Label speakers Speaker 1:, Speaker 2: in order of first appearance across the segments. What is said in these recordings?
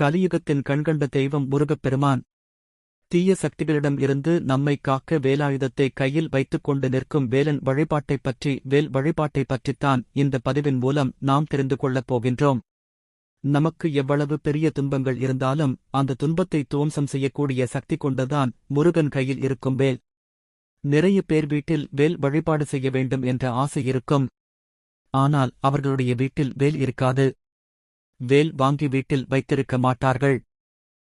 Speaker 1: கலியுகத்தின் கண்கண்ட தெய்வம் முருகப்பெருமான். தீய சக்திகளிடம் இருந்து நம்மை காக்க வேலாயுதத்தை கையில் வைத்துக் கொண்டு நிற்கும் வேலன் வழிபாட்டைப் பற்றி வேல் வழிபாட்டைப் பற்றித்தான் இந்த பதிவின் மூலம் நாம் தெரிந்து கொள்ளப் போகின்றோம். நமக்கு எவ்வளவு பெரிய துன்பங்கள் இருந்தாலும் அந்த துன்பத்தை துவம்சம் செய்யக்கூடிய சக்தி கொண்டதான் முருகன் கையில் இருக்கும் வேல். நிறைய பேர் வீட்டில் வேல் வழிபாடு செய்ய வேண்டும் என்ற ஆசை இருக்கும். ஆனால் அவர்களுடைய வீட்டில் வேல் இருக்காது. வேல் வாங்கி வீட்டில் வைத்திருக்க மாட்டார்கள்.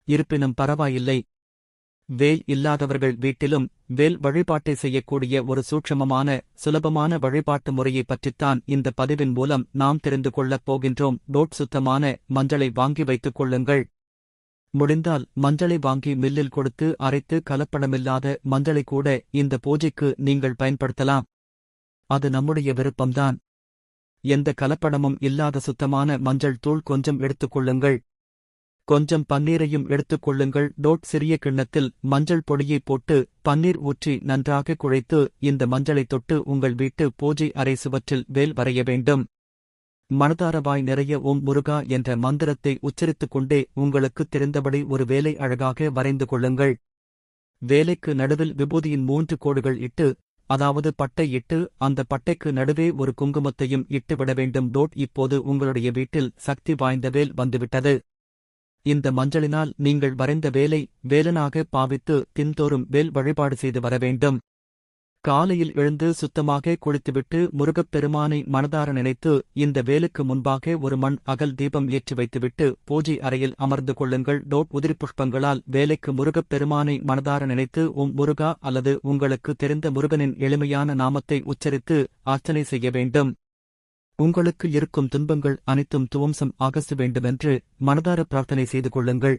Speaker 1: இருப்பினும் பரவாயில்லை. வேல் இல்லாதவர்கள் வீட்டிலும் வேல் வழிபாட்டை செய்யக்கூடிய ஒரு சூட்சமமான சுலபமான வழிபாட்டு முறையை பற்றித்தான் இந்த பதிவின் மூலம் நாம் தெரிந்து கொள்ளப் போகின்றோம். டோட் சுத்தமான மஞ்சளை வாங்கி வைத்துக் கொள்ளுங்கள். முடிந்தால் மஞ்சளை வாங்கி மில்லில் கொடுத்து அரைத்து கலப்படமில்லாத மஞ்சளை கூட இந்த பூஜைக்கு நீங்கள் பயன்படுத்தலாம். அது நம்முடைய விருப்பம்தான். எந்த கலப்படமும் இல்லாத சுத்தமான மஞ்சள் தூள் கொஞ்சம் எடுத்துக் கொள்ளுங்கள். கொஞ்சம் பன்னீரையும் எடுத்துக் கொள்ளுங்கள். டோட் சிறிய கிண்ணத்தில் மஞ்சள் பொடியை போட்டு பன்னீர் ஊற்றி நன்றாக குழைத்து இந்த மஞ்சளை தொட்டு உங்கள் வீட்டு பூஜை அறை சுவற்றில் வேல் வரைய வேண்டும். மனதாரவாய் நிறைய ஓம் முருகா என்ற மந்திரத்தை உச்சரித்துக் கொண்டே உங்களுக்கு தெரிந்தபடி ஒரு வேலை அழகாக வரைந்து கொள்ளுங்கள். வேலைக்கு நடுவில் விபூதியின் மூன்று கோடுகள் இட்டு அதாவது பட்டை இட்டு அந்த பட்டைக்கு நடுவே ஒரு குங்குமத்தையும் இட்டுவிட வேண்டும். டோட் இப்போது உங்களுடைய வீட்டில் சக்தி வாய்ந்த வேல் வந்துவிட்டது. இந்த மஞ்சளினால் நீங்கள் வரைந்த வேலை வேலனாக பாவித்து தின்தோறும் வேல் வழிபாடு செய்து வர வேண்டும். காலையில் எழுந்து சுத்தமாக குளித்துவிட்டு முருகப்பெருமானை மனதார நினைத்து இந்த வேலுக்கு முன்பாக ஒரு மண் அகல் தீபம் ஏற்றி வைத்துவிட்டு பூஜை அறையில் அமர்ந்து கொள்ளுங்கள். டோட் உதிரி புஷ்பங்களால் வேலைக்கு முருகப்பெருமானை மனதார நினைத்து உம் முருகா அல்லது உங்களுக்கு தெரிந்த முருகனின் எளிமையான நாமத்தை உச்சரித்து அர்ச்சனை செய்ய வேண்டும். உங்களுக்கு இருக்கும் துன்பங்கள் அனைத்தும் துவம்சம் ஆகச வேண்டுமென்று மனதார பிரார்த்தனை செய்து கொள்ளுங்கள்.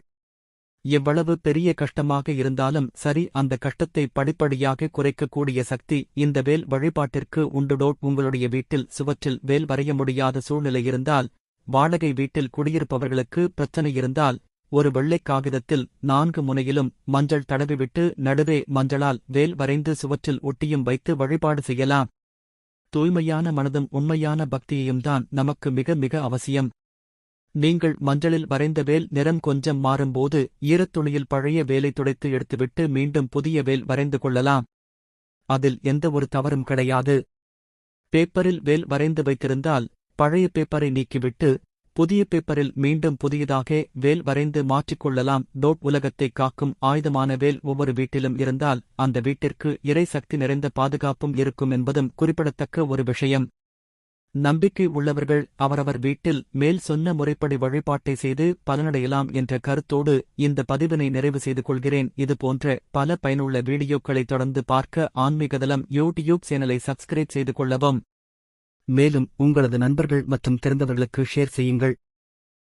Speaker 1: எவ்வளவு பெரிய கஷ்டமாக இருந்தாலும் சரி அந்த கஷ்டத்தை படிப்படியாக குறைக்கக்கூடிய சக்தி இந்த வேல் வழிபாட்டிற்கு உண்டுடோட் உங்களுடைய வீட்டில் சுவற்றில் வேல் வரைய முடியாத சூழ்நிலை இருந்தால் வாடகை வீட்டில் குடியிருப்பவர்களுக்கு பிரச்சனை இருந்தால் ஒரு வெள்ளைக் காகிதத்தில் நான்கு முனையிலும் மஞ்சள் தடவிவிட்டு நடுவே மஞ்சளால் வேல் வரைந்து சுவற்றில் ஒட்டியும் வைத்து வழிபாடு செய்யலாம். தூய்மையான மனதும் உண்மையான பக்தியையும் தான் நமக்கு மிக மிக அவசியம். நீங்கள் மஞ்சளில் வரைந்த வேல் நிறம் கொஞ்சம் மாறும்போது ஈரத்துணியில் பழைய வேலை துடைத்து எடுத்துவிட்டு மீண்டும் புதிய வேல் வரைந்து கொள்ளலாம். அதில் எந்த ஒரு தவறும் கிடையாது. பேப்பரில் வேல் வரைந்து வைத்திருந்தால் பழைய பேப்பரை நீக்கிவிட்டு புதிய பேப்பரில் மீண்டும் புதியதாக வேல் வரைந்து மாற்றிக்கொள்ளலாம். டோட் உலகத்தை காக்கும் ஆயுதமான வேல் ஒவ்வொரு வீட்டிலும் இருந்தால் அந்த வீட்டிற்கு இறை சக்தி நிறைந்த பாதுகாப்பும் இருக்கும் என்பதும் குறிப்பிடத்தக்க ஒரு விஷயம். நம்பிக்கை உள்ளவர்கள் அவரவர் வீட்டில் மேல் சொன்ன முறைப்படி வழிபாட்டை செய்து பலனடையலாம் என்ற கருத்தோடு இந்த பதிவினை நிறைவு செய்து கொள்கிறேன். இதுபோன்ற பல பயனுள்ள வீடியோக்களை தொடர்ந்து பார்க்க ஆன்மீகதளம் யூடியூப் சேனலை சப்ஸ்கிரைப் செய்து கொள்ளவும். மேலும் உங்களது நண்பர்கள் மற்றும் தெரிந்தவர்களுக்கு ஷேர் செய்யுங்கள்.